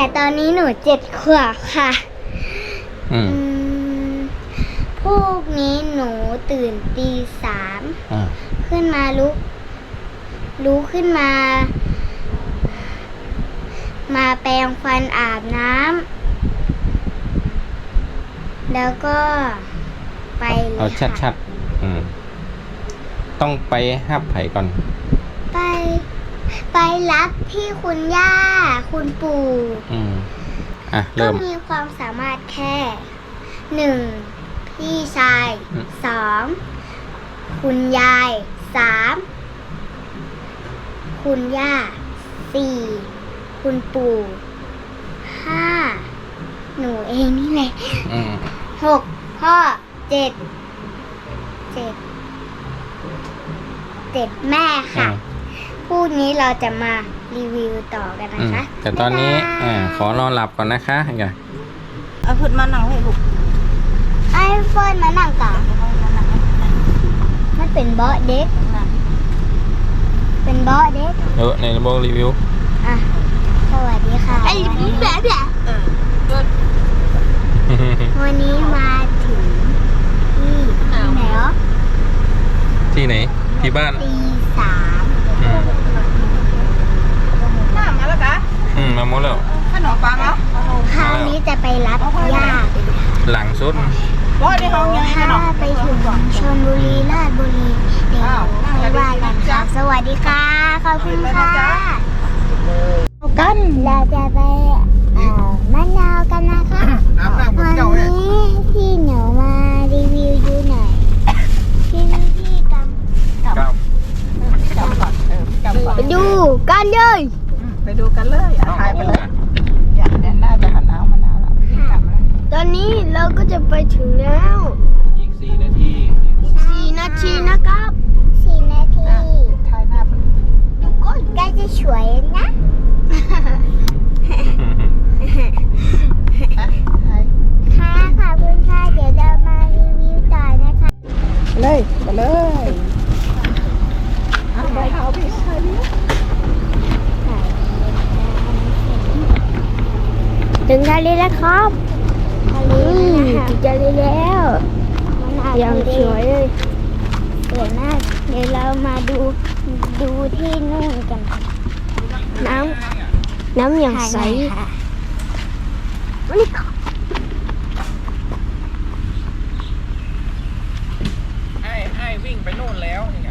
แต่ตอนนี้หนูเจ็ดขวบค่ะอืมอืมพรุ่งนี้หนูตื่นตีสามอ่าขึ้นมาลุกลุกขึ้นมา มาแปรงฟันอาบน้ำแล้วก็ไปเลเอายค่ะ ชัดๆอืมต้องไปห้าบไผ่ก่อน ไปไปรับที่คุณย่า คุณปู่อืมอะก็เริ่ม มีความสามารถแค่หนึ่งพี่ชายอืม สองคุณยายสามคุณย่าสี่คุณปู่ห้าหนูเองนี่แหละอืมหกพ่อเจ็ดเจ็ดเจ็ดแม่อืค่ะม พรุ่งนี้เราจะมารีวิวต่อกันนะอืมคะแต่ตอนนี้บ๊ายบายอ่าขอนอนหลับก่อนนะคะอย่าเอาพุดมาหนังให้ลูกไอโฟนมานั่งก่อนมันเป็นเบาะเด็กเป็นเบาะเด็ก เออในระบบรีวิว อะ สวัสดีค่ะ ไอ้แบบแบบเออเกิดวันนี้มาถึงที่ที่ไหนอ๋อที่ไหน ที่บ้านตีสาม อืม น้ำมาแล้วกะ อืมมาหมดแล้ว ขนมปังเหรอ คราวนี้จะไปรับย่า หลังสุด ว่าในห้องยังไงขนถ้ามไปถึงชลบุรีราชบุรีเดี๋ยวไปว่ากันค่ะสวัสดีค่ะ ขอบคุณค่ะกันเราจะไปเอ่อมะนาวกันนะคะน้ำหน้าเหมือนวันเก่าเนี่ยนี้พี่หนูมารีวิวดูหน่อยพี่พี่กำครับจำก่อนเออจำก่อนไปดูกันเลยไปดูกันเลยอะถ่ายไปเลย อนนี้เราก็จะไปถึงแล้ว อีกสี่นาทีสี่นาทีนะครับสี่นาที ถ่ายหน้าไป ดูก็ใกล้จะสวยนะ ถ่าย ค่ะขอบคุณค่ะ เดี๋ยวเรามารีวิวต่อนะคะ เลยไปเลยเอาไปเอาพี่ถ่ายดิ ถึงทะเลแล้วครับทะเลถึงทะเลแล้วยังสวยเลยสวย มาก เดี๋ยวเรามาดูดูที่นู่นกัน น้ำน้ำอย่างใสนี่ไอ้ไอ้วิ่งไปโน่นแล้วนี่ไง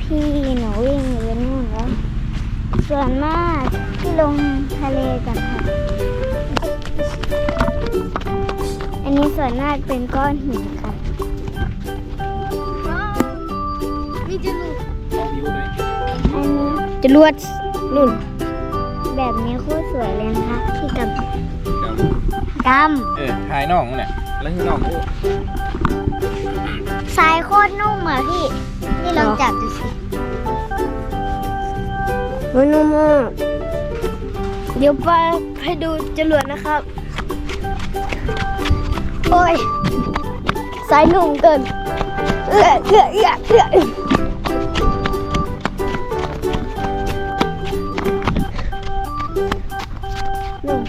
พี่หนูวิ่งไปนู่นแล้ว ส่วนมากที่ลงทะเลกันค่ะ อันนี้ส่วนมากเป็นก้อนหินค่ะ นี่จะลูกขอวิวหน่อยอันนี้จรวดนุ่นแบบนี้โคตรสวยเลยนะคะพี่กำกเออถ่ายน้องเนี่ยแล้วให้น้องดูำสายโคตรนุ่มอะพี่นี่ลองจับดูสิมันนุ่มมากเดี๋ยวไปให้ดูจรวดนะครับ โอ้ยสายนุ่มเกินเอื้อเอื้อเอื้อเอื้อ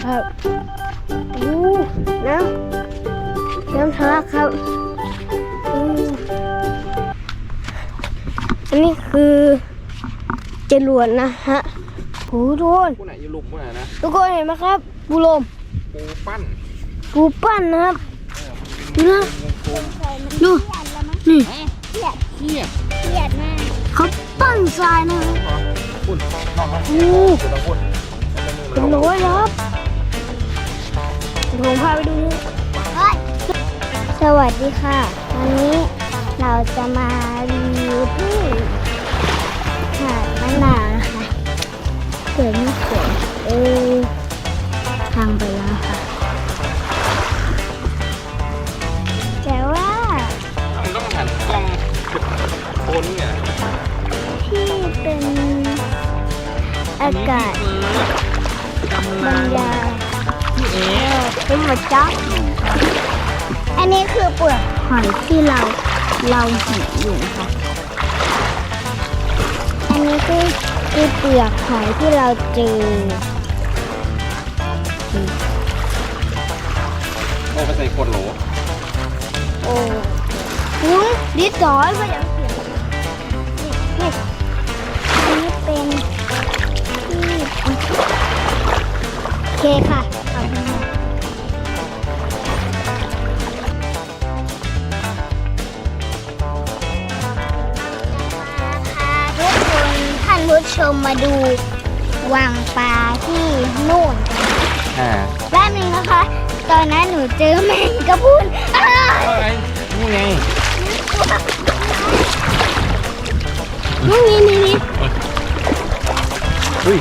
ครับอู้น้ำน้ำทะลักครับอู้อันนี้คือจรวดนะฮะโหทุกคนผู้ไหนอยู่ลุกผู้ไหนนะทุกคนเห็นไหมครับบูลมปูปั้นปูปั้นนะครับดูนะดูนี่เฮียเครียดมากเขาปั้นทรายนะครับปุ่นน้องโอ้จะต้องปุ่นเป็นร้อยแล้วครับเดี๋ยว ผมพาไปดูนี่สวัสดีค่ะ วันนี้เราจะมารีวิวที่หาดมะนาวนะคะสวยไม่สวยเออทางไปแล้วค่ะ แต่ว่ามันต้องหันกล้องโคนเนี่ยที่เป็นอากาศ หมดจ๊อกอันนี้คือเปลือกหอยที่เราเราเห็นอยู่นะคะ อันนี้คือคือเปลือกหอยที่เราเจอโอ้ไปใส่ขวดโหลโอ้ลุงดิดร้อยก็ยังเปลี่ยนนี่นี่อันนี้เป็นที่โอเคค่ะ ผู้ชมมาดูวังปลาที่นู่นอ่าแป๊บนึงนะคะ ตอนนั้นหนูเจอแมงกะพรุนอ้าวอะไรนี่ไงนี่นี่นี่นี่อุ้ย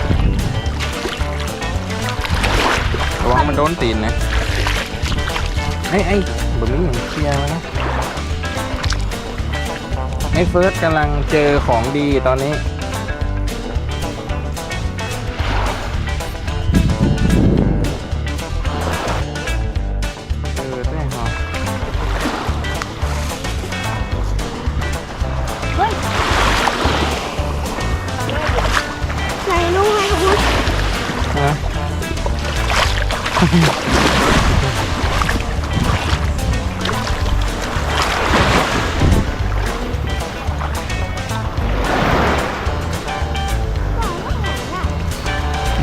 ระวังมันโดนตีนนะไอ้ไอ้แบบนี้อย่างเคลียร์นะไอ้เฟิร์สกำลังเจอของดีตอนนี้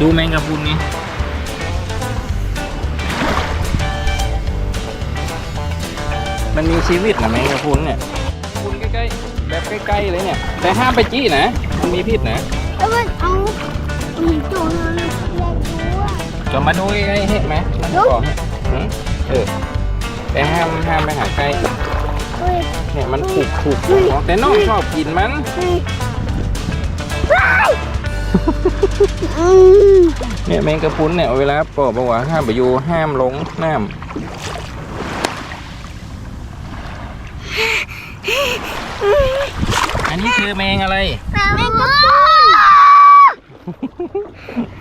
ดูแมงกะพรุนนี่มันมีชีวิตนะแมงกะพรุนเนี่ยพรุนใกล้ๆแบบใกล้ๆเลยเนี่ย แต่ห้ามไปจี้นะ มันมีพิษนะเอามันเอาอืมตัวนั้นอยากดูอะจะมาดูใกล้ๆเห็นไหมมันดูบอกให้หืมเออแต่ห้ามห้ามไปหาใกล้เฮ้ยเนี่ยมันผูกผูกผูกแต่น้องชอบกินมัน เฮ้ยว้ายอืมเนี่ยแมงกะพรุนเนี่ยเวลาปอกบอกว่าห้ามไปอยู่ห้ามลงน้ำอันนี้คือแมงอะไร แมงกะพรุน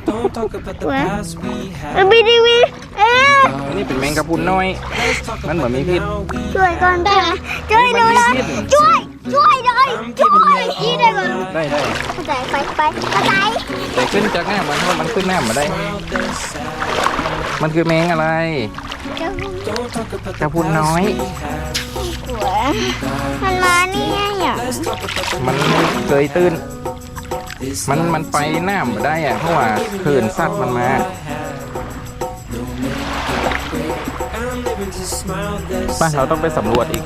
Don't talk about the What? past we เอ็ม had. บีดีวีเอ๊ะอันนี้เป็นแมงกะพรุนน้อย Let's talk มัน about เหมือนมี the พิษ now we ช่วยก่อนได้ไหมช่วยหนูนะช่วย ช่วยเลยช่วยกี้ได้ก่อนได้ได้เข้าใจไปไปเข้าใจแต่ขึ้นจากน้ำมันเพราะมันขึ้นน้ำมาได้ found this sad. มันคือแมงอะไรจะ Don't talk about the Cà phun past nói. we had. หัวมันมานี่ไงอะ Let's talk about the มัน now เคยตื้น This มันมันไปน้ำมาได้อะเพราะว่าคลื่นซัดมันมา I had. No make I'm living to smile this ป่ะเราต้องไปสำรวจอีก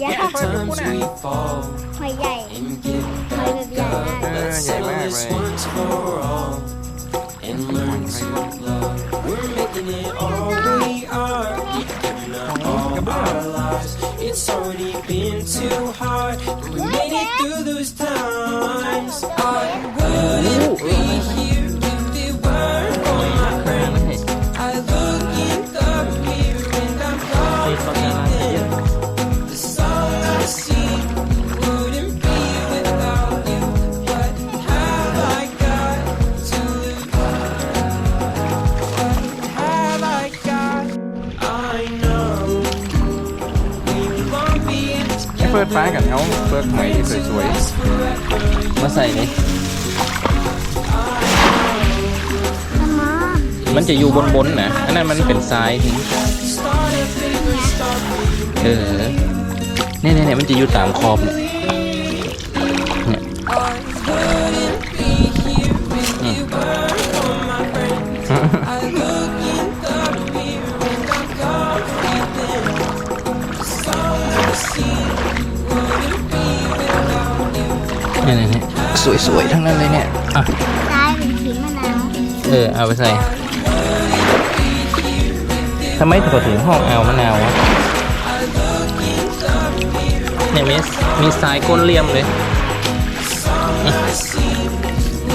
Yeah. about the times we fall หอยใหญ่ and get หอยแบบใหญ่มากเออ Let's ใหญ่ settle มาก this เลย once for all and learn to love. We're making it all we are, giving up all our lives. It's already been too hard, but we made it through those times. เปิดฟ้อาเปลือกหมที่สวยๆมาใส่นี่มันจะอยู่บนๆนนะอันนั้นมันเป็นทรายทิ้งเออเนี่ยเนี่ยมันจะอยู่ตามขอบเนี่ย สวยๆ ทั้งนั้นเลยเนี่ยอะซ้ายเป็นสีมะนาวเออ เอาไปใส่ทำไมถึงถึงห้องเอามะนาววะเนี่ยมีมีทรายก้นเลี่ยมเลย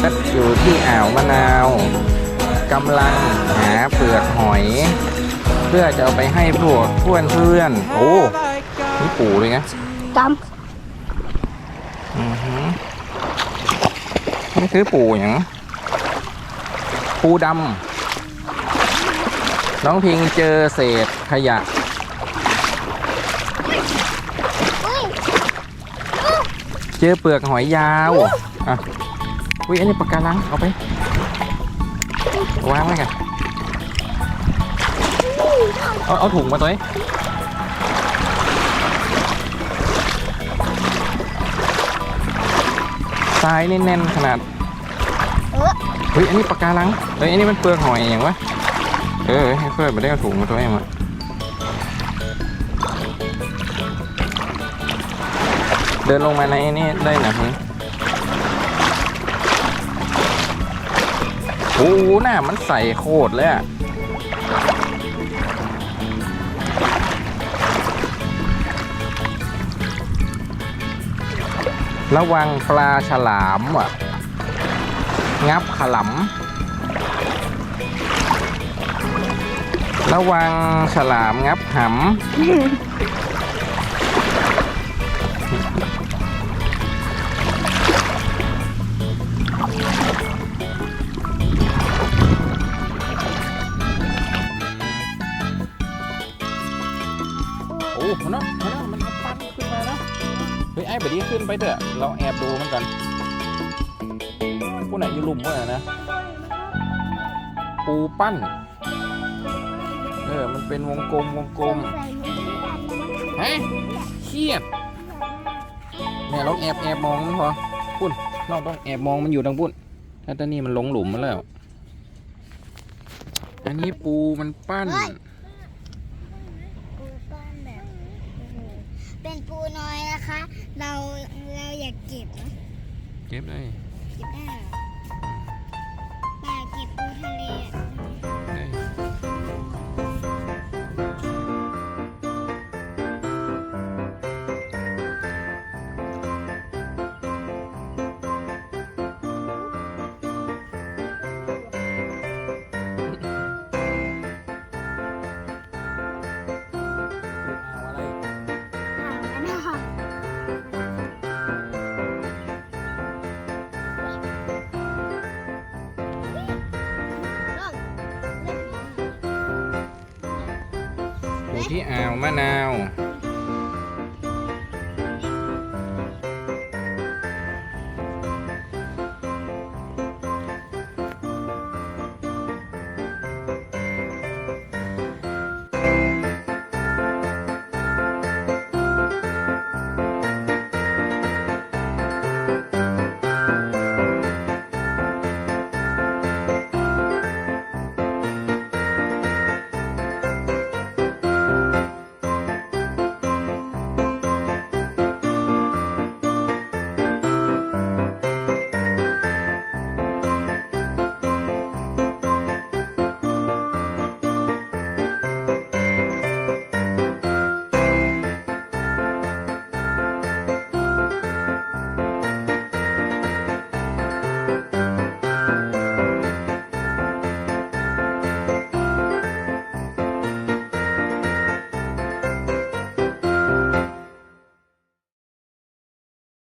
ก็อยู่ที่อ่าวมะนาวกำลังหาเปลือกหอย เพื่อจะเอาไปให้พวกเพื่อนเพื่อนๆโอ้นี่ปูเลยนะดอือหือ นี่คือปูอย่างปูดำน้องพิงเจอเศษขยะเจอเปลือกหอยยาวอะอุ้ยอันนี้ปากการังเอาไปวางไว้กันเอาเอาถุงมาตัวนี้ ทรายนี่แน่นขนาดเฮ้ยอันนี้ปากการังเฮ้ยอันนี้มันเปลือกหอยอย่างวะเออให้เพื่อนมาได้เอาถุงมาตัวนี้มาเดินลงมาในนี่ได้นะฮึโอ้โหหน้ามันใสโคตรเลยอะ ระวังปลาฉลามอะ งับขลำระวังฉลามงับหำโอ้โหเนาะเนาะมันปันขึ้นมานะ เฮ้ยไอ้แบบนี้ขึ้นไปเถอะ เราแอบดูมันกันผู้ไหนอยู่หลุมวะนะ ปูปั้น เออ มันเป็นวงกลมวงกลมฮะเครียดเนี่เราแอบแอบมองมันพอปุ้นเราต้องแอบมองมันอยู่ทางปุ้นถ้าตอนนี้มันลงหลุมมาแล้ว อันนี้ปูมันปั้นปูป้นแบบเป็นปูน้อย นะคะ เราเราอยากเก็บนะเก็บเลยเก็บได้เหรอป่าเก็บปูทะเล ที่อ่าวมะนาว